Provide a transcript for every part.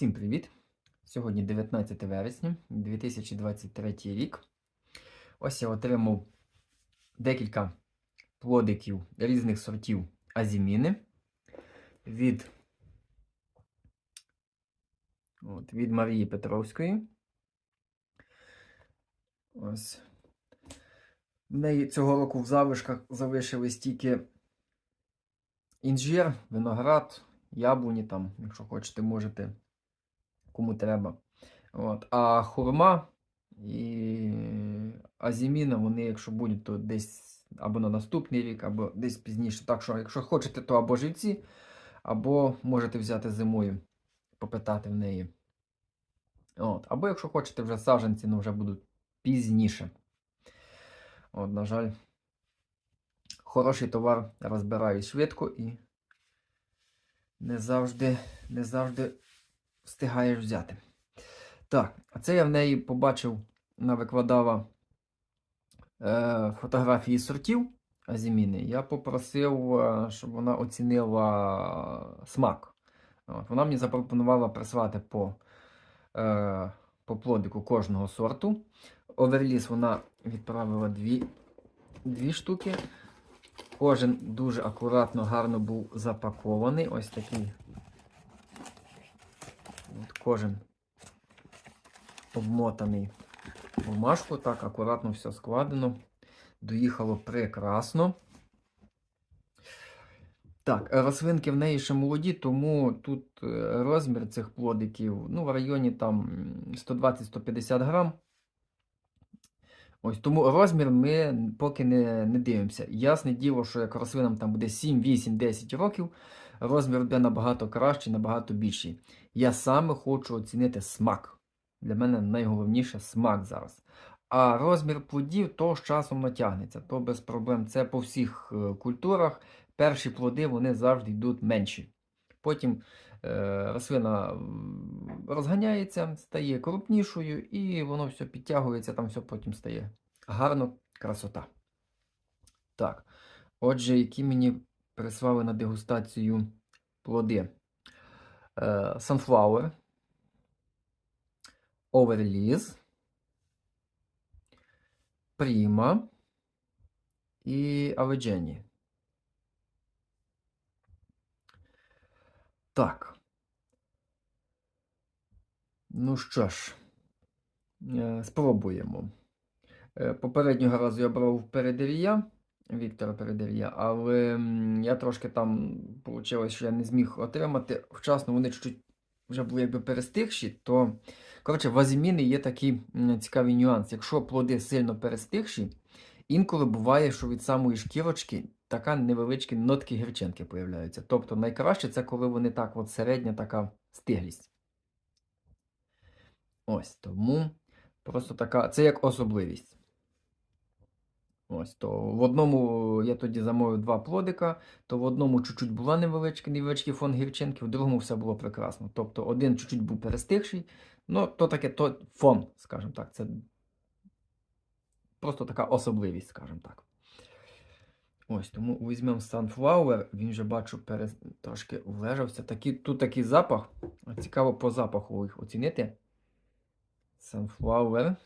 Всім привіт! Сьогодні 19 вересня 2023 рік. Ось я отримав декілька плодиків різних сортів азіміни від, от, від Марії Петровської. Ось. В неї цього року в залишках залишились тільки інжир, виноград, яблуні там, якщо хочете, можете кому треба. От. А хурма і азіміна, вони, якщо будуть, то десь або на наступний рік, або десь пізніше. Так що, якщо хочете, то або живці, або можете взяти зимою, попитати в неї. От. Або якщо хочете вже саджанці, ну вже будуть пізніше. От, на жаль, хороший товар розбирають швидко і не завжди, не завжди встигаєш взяти. Так, а це я в неї побачив, вона викладала е, фотографії сортів азіміни. Я попросив, е, щоб вона оцінила смак. От, вона мені запропонувала прислати по, е, по плодику кожного сорту. Оверліс вона відправила дві, дві штуки. Кожен дуже акуратно, гарно був запакований. Ось такий От Кожен обмотаний бумажку, так, акуратно все складено. Доїхало прекрасно. Так, рослинки в неї ще молоді, тому тут е, розмір цих плодиків ну, в районі там 120-150 грам. Ось Тому розмір ми поки не не дивимося. Ясне діло, що як рослинам там буде 7, 8, 10 років, розмір буде набагато кращий, набагато більший. Я саме хочу оцінити смак. Для мене найголовніше смак зараз. А розмір плодів то з часом натягнеться, то без проблем. Це по всіх е, культурах. Перші плоди вони завжди йдуть менші. Потім е, рослина розганяється, стає крупнішою, і воно все підтягується, там все потім стає. Гарно, красота. Так. Отже, які мені прислали на дегустацію плоди. Е, Sunflower, Overlease, Prima і Avegeni. Так. Ну що ж, е, спробуємо. Е, Попереднього разу я брав передерія. Віктора Передер'я, але я трошки там вийшло, що я не зміг отримати. Вчасно вони чуть-чуть вже були якби перестигші, то коротше, в азіміни є такий цікавий нюанс. Якщо плоди сильно перестигші, інколи буває, що від самої шкірочки така невеличкі нотки гірчинки появляються. Тобто найкраще це коли вони так, от середня така стиглість. Ось тому просто така, це як особливість. Ось, то В одному я тоді замовив два плодика, то в одному чуть-чуть була невеличка, невеличкий фон гірчинки, в другому все було прекрасно. Тобто один чуть-чуть був перестигший, ну то таке то фон, скажімо так. Це просто така особливість, скажімо так. Ось, тому візьмемо Sunflower, він вже бачу, перес... трошки влежався. Такі, Тут такий запах. Цікаво по запаху їх оцінити. Sunflower.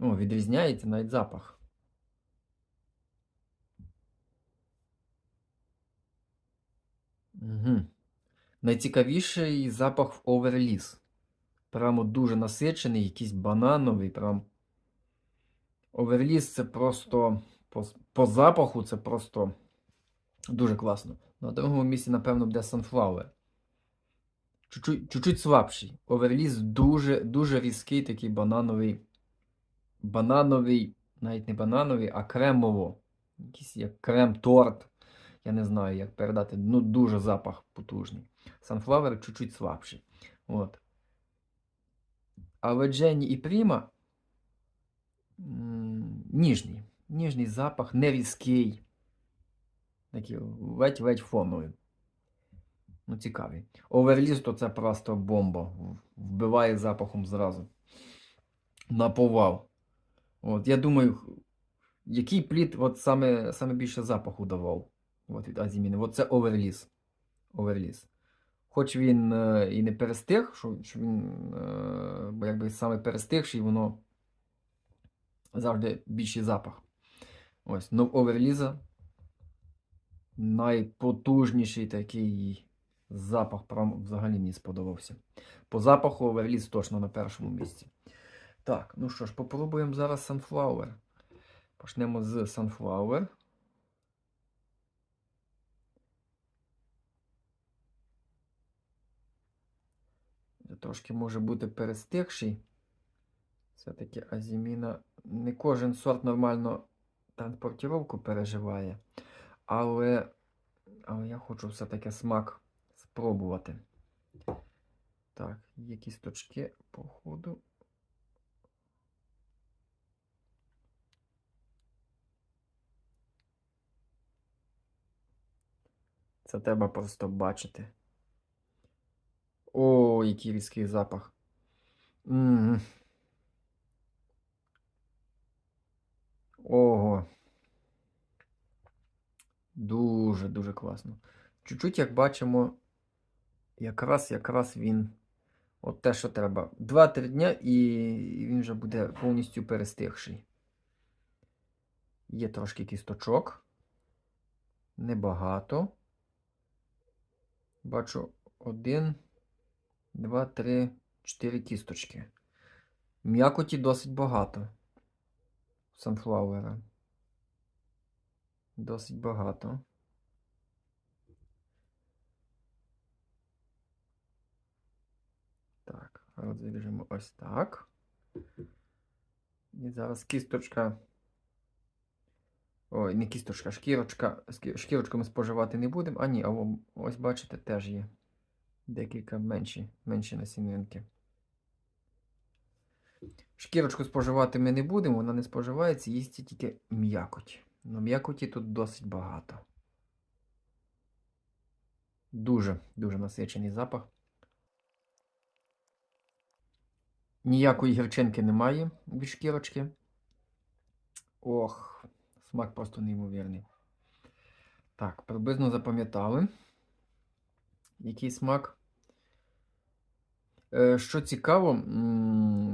О, відрізняється навіть запах. Угу. Найцікавіший запах в оверліс. Прямо дуже насичений, якийсь банановий. Прям. Оверліс це просто по, по запаху це просто дуже класно. На другому місці, напевно, буде Sunflower. Чуть-чуть слабший. Оверліс дуже дуже різкий такий банановий банановий, навіть не банановий, а кремово. Якийсь як крем-торт. Я не знаю, як передати. Ну, дуже запах потужний. Sunflower чуть-чуть слабший. От. Але Дженні і Пріма ніжний. Ніжний запах, не різкий. Такий ледь-ледь фоновий. Ну, цікавий. Оверліз то це просто бомба. Вбиває запахом зразу. Наповав. От, Я думаю, який плід от саме саме більше запаху давав от від Азіміни. От це оверліс. оверліс. хоч він е, і не перестиг, що, що він е, бо якби саме перестигший, воно завжди більший запах. Ось, ну оверліза найпотужніший такий запах, прям взагалі мені сподобався. По запаху оверліз точно на першому місці. Так, ну що ж, попробуємо зараз Sunflower. Почнемо з Sunflower. Трошки може бути перестигший. Все-таки азіміна. Не кожен сорт нормально транспортировку переживає. Але, але я хочу все-таки смак спробувати. Так, є кісточки, походу. Це треба просто бачити. О, який різкий запах. М. Ого. Дуже-дуже класно. Чуть-чуть, як бачимо, якраз якраз він. От те, що треба. 2-3 дня і він вже буде повністю перестигший. Є трошки кісточок. Небагато. Бачу один, два, три, чотири кісточки. М'якоті досить багато. Санфлауера. Досить багато. Так, розріжемо ось так. І зараз кісточка. Ой, не кісточка, шкірочка. Шкірочку ми споживати не будемо. А ні, а ось бачите, теж є декілька менші, менші насінинки. Шкірочку споживати ми не будемо, вона не споживається, їсться тільки м'якоть. Ну, м'якоті тут досить багато. Дуже, дуже насичений запах. Ніякої гірчинки немає від шкірочки. Ох, смак просто неймовірний. Так, приблизно запам'ятали. Який смак? Е, Що цікаво,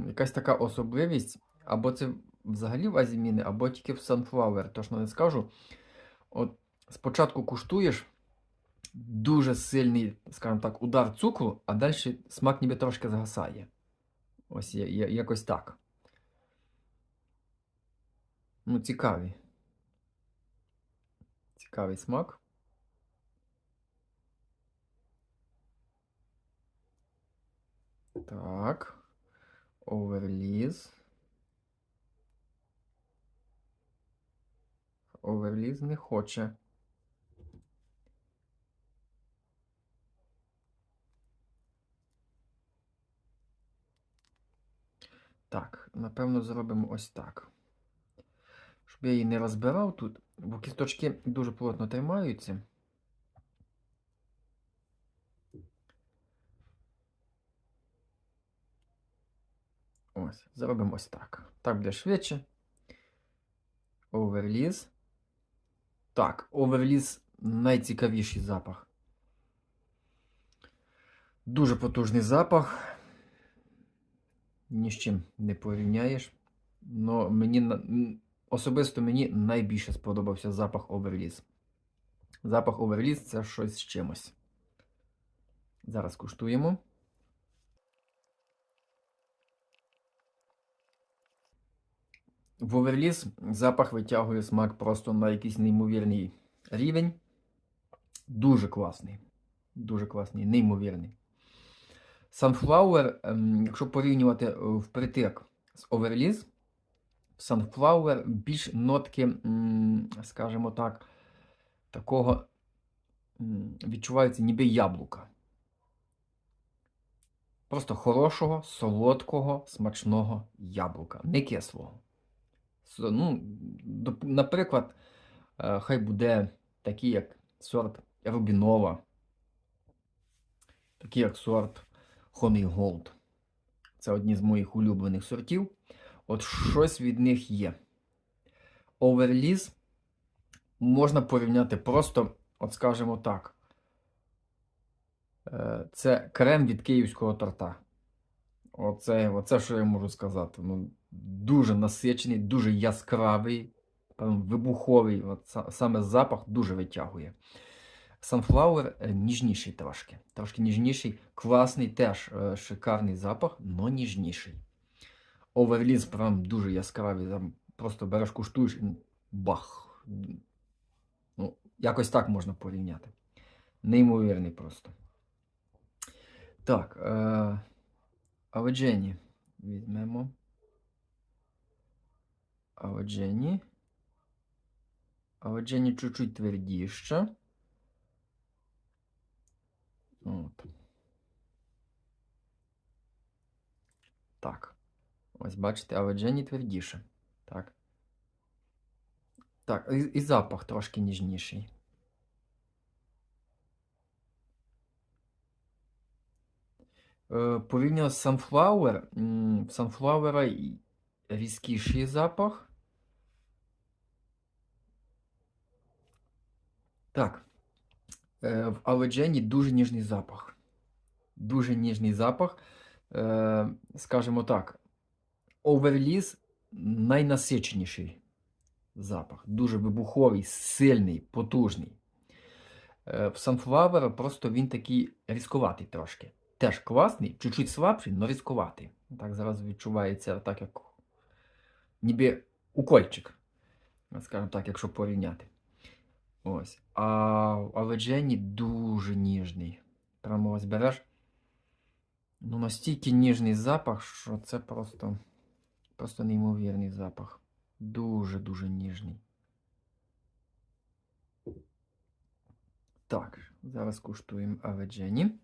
якась така особливість, або це взагалі в азіміни, або тільки в Sunflower, точно не скажу. От спочатку куштуєш дуже сильний, скажімо так, удар цукру, а далі смак ніби трошки згасає. Ось якось так. Ну, цікавий. Цікавий смак. Так. Оверліз. Оверліз не хоче. Так, напевно, зробимо ось так. Щоб я її не розбирав тут, бо кісточки дуже плотно тримаються. Ось, зробимо ось так. Так буде швидше. Оверліз. Так, оверліз найцікавіший запах. Дуже потужний запах. Ні з чим не порівняєш. Но мені особисто мені найбільше сподобався запах оверліз. Запах оверліз це щось з чимось. Зараз куштуємо. В оверліз запах витягує смак просто на якийсь неймовірний рівень. Дуже класний. Дуже класний, неймовірний. Sunflower, ем, якщо порівнювати е, впритик з оверліз, Sunflower більш нотки, скажімо так, такого відчуваються ніби яблука. Просто хорошого, солодкого, смачного яблука, не кислого. Ну, наприклад, е, хай буде такий, як сорт Рубінова, такий як сорт Honey Gold. Це одні з моїх улюблених сортів. От щось від них є. Оверліз можна порівняти просто, от скажімо так, Е, Це крем від київського торта. Оце, оце що я можу сказати. Ну, дуже насичений, дуже яскравий, вибуховий. От, саме запах дуже витягує. Sunflower е, ніжніший трошки. Трошки ніжніший, класний теж е, шикарний запах, но ніжніший. Оверліз прям дуже яскравий. Там просто береш, куштуєш і бах. Ну, якось так можна порівняти. Неймовірний просто. Так. Е- Аведжені візьмемо. Аведжені. Аведжені чуть-чуть твердіше. От. Так. Ось бачите, аведжені твердіше. Так. Так, і, і запах трошки ніжніший. Е, Порівняно з Sunflower, в Sunflower різкіший запах. Так. Е, В Аледжені дуже ніжний запах. Дуже ніжний запах. Е, Скажімо так, Оверліз найнасиченіший запах. Дуже вибуховий, сильний, потужний. Е, В Sunflower просто він такий різкуватий трошки. Теж класний, чуть-чуть слабший, але різкуватий. Так зараз відчувається так, як ніби укольчик. Скажімо так, якщо порівняти. Ось. А в Аведжені дуже ніжний. Прямо ось береш. Ну, настільки ніжний запах, що це просто, просто неймовірний запах. Дуже-дуже ніжний. Так, зараз куштуємо Аведжені.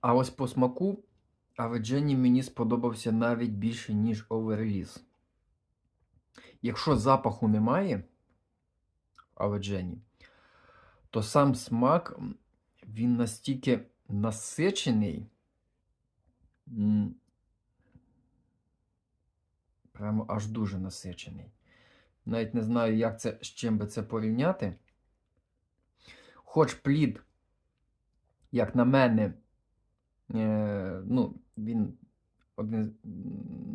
А ось по смаку Аведжені мені сподобався навіть більше, ніж Оверліз. Якщо запаху немає Аведжені, то сам смак він настільки насичений. Прямо аж дуже насичений. Навіть не знаю, як це, з чим би це порівняти. Хоч плід, як на мене, е, ну, він один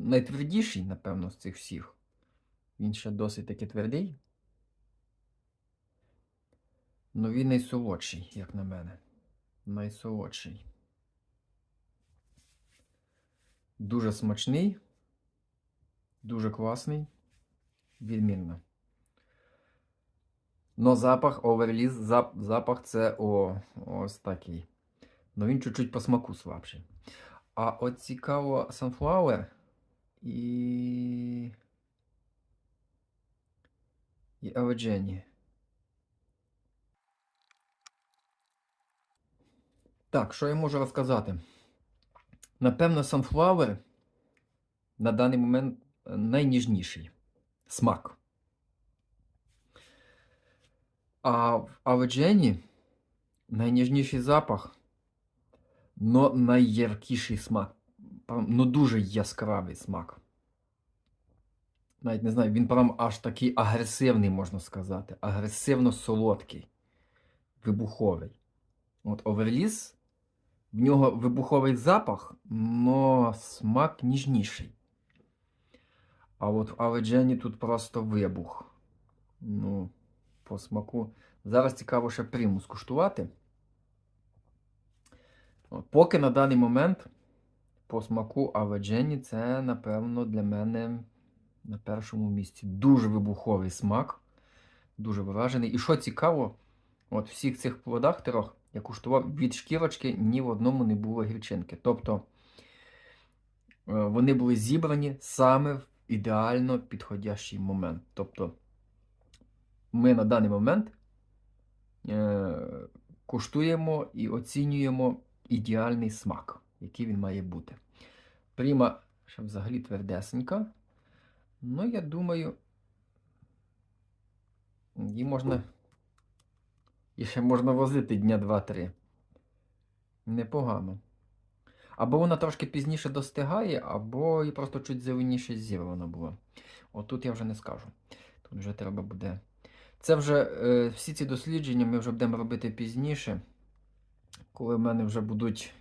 найтвердіший, напевно, з цих всіх. Він ще досить таки твердий. Ну, він найсолодший, як на мене. Найсолодший. Дуже смачний, дуже класний, відмінно. Но запах оверліз, зап, запах це о, ось такий. Ну він чуть-чуть по смаку слабший. А от цікаво Sunflower і. І Аведжені. Так, що я можу розказати? Напевно, Sunflower на даний момент е, найніжніший смак. А в Аведжені найніжніший запах, но найяркіший смак. Ну дуже яскравий смак. Навіть не знаю, він прям аж такий агресивний, можна сказати. Агресивно солодкий, вибуховий. От Оверліз, в нього вибуховий запах, но смак ніжніший. А от в Аведжені тут просто вибух. Ну, по смаку. Зараз цікаво ще приму скуштувати. Поки на даний момент по смаку Аведжені це, напевно, для мене на першому місці. Дуже вибуховий смак. Дуже вражений. І що цікаво, от всіх цих плодах трьох я куштував від шкірочки ні в одному не було гірчинки. Тобто е, вони були зібрані саме в ідеально підходящий момент. Тобто ми на даний момент е, куштуємо і оцінюємо ідеальний смак, який він має бути. Пріма ще взагалі твердесенька. Ну, я думаю, її можна. І ще можна возити дня 2-3. Непогано. Або вона трошки пізніше достигає, або і просто чуть зеленіше зірвана була. Отут я вже не скажу. Тут вже треба буде Це вже е, всі ці дослідження ми вже будемо робити пізніше, коли в мене вже будуть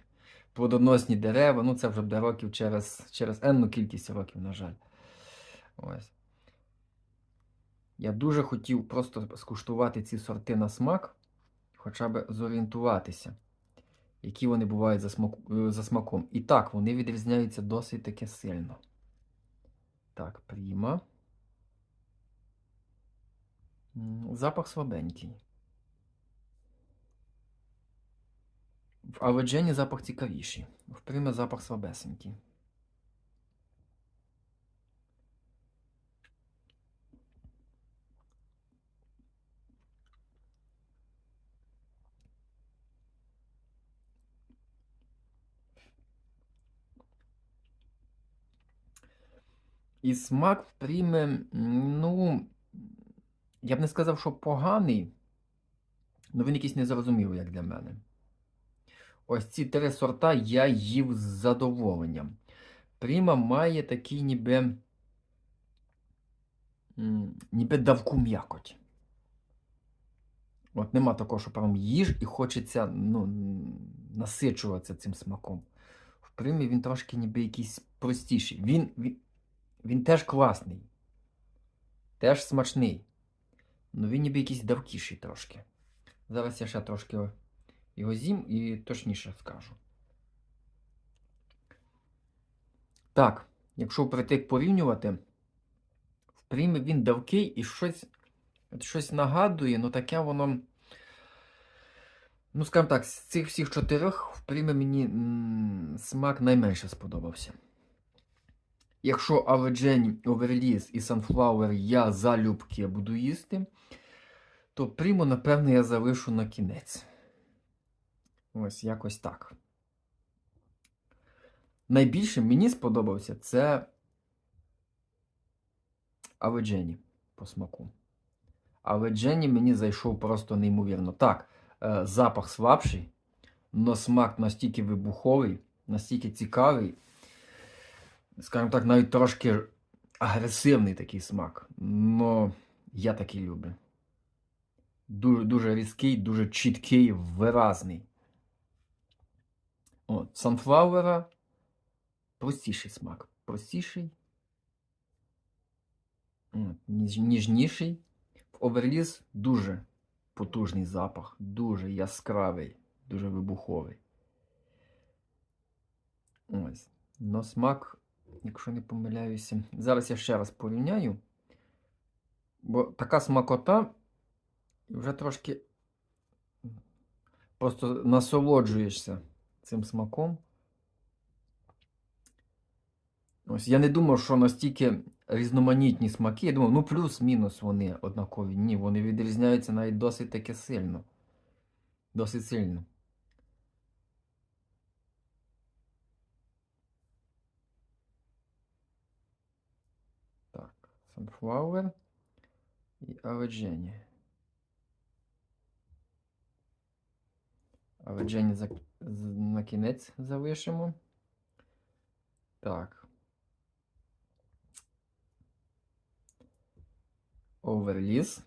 плодоносні дерева. Ну, це вже буде років через, через енну кількість років, на жаль. Ось. Я дуже хотів просто скуштувати ці сорти на смак, хоча б зорієнтуватися, які вони бувають за, смаку, е, за смаком. І так, вони відрізняються досить таки сильно. Так, пріма. Запах слабенький. В Аведжені запах цікавіший. В Приме запах слабесенький. І смак в Приме, ну, я б не сказав, що поганий, але він якийсь незрозумілий, як для мене. Ось ці три сорта я їв з задоволенням. Пріма має такий ніби, ніби давку м'якоть. От нема такого, що прям їж і хочеться ну, насичуватися цим смаком. В примі він трошки ніби якийсь простіший. Він, він, він теж класний, теж смачний. Ну він ніби якийсь давкіший трошки. Зараз я ще трошки його з'їм і точніше скажу. Так, якщо впритик порівнювати, в примі він давкий і щось, щось нагадує, ну таке воно. Ну, скажімо так, з цих всіх чотирьох в примі мені м, смак найменше сподобався. Якщо Аведжень, Оверліс і Sunflower я залюбки буду їсти, то приму, напевно, я залишу на кінець. Ось якось так. Найбільше мені сподобався це Аведжені по смаку. Аведжені мені зайшов просто неймовірно. Так, е, запах слабший, але смак настільки вибуховий, настільки цікавий. Скажімо так, навіть трошки агресивний такий смак. Но я такий люблю. Дуже, дуже різкий, дуже чіткий, виразний. От, санфлауера простіший смак. Простіший. Ніжніший. В оверліз дуже потужний запах, дуже яскравий, дуже вибуховий. Ось. Но смак, якщо не помиляюся. Зараз я ще раз порівняю. Бо така смакота вже трошки просто насолоджуєшся цим смаком. Ось я не думав, що настільки різноманітні смаки. Я думав, ну плюс-мінус вони однакові. Ні, вони відрізняються навіть досить таки сильно. Досить сильно. Так, Sunflower і Аведжені. Аведжені за, на кінець залишимо. Так. Оверліз.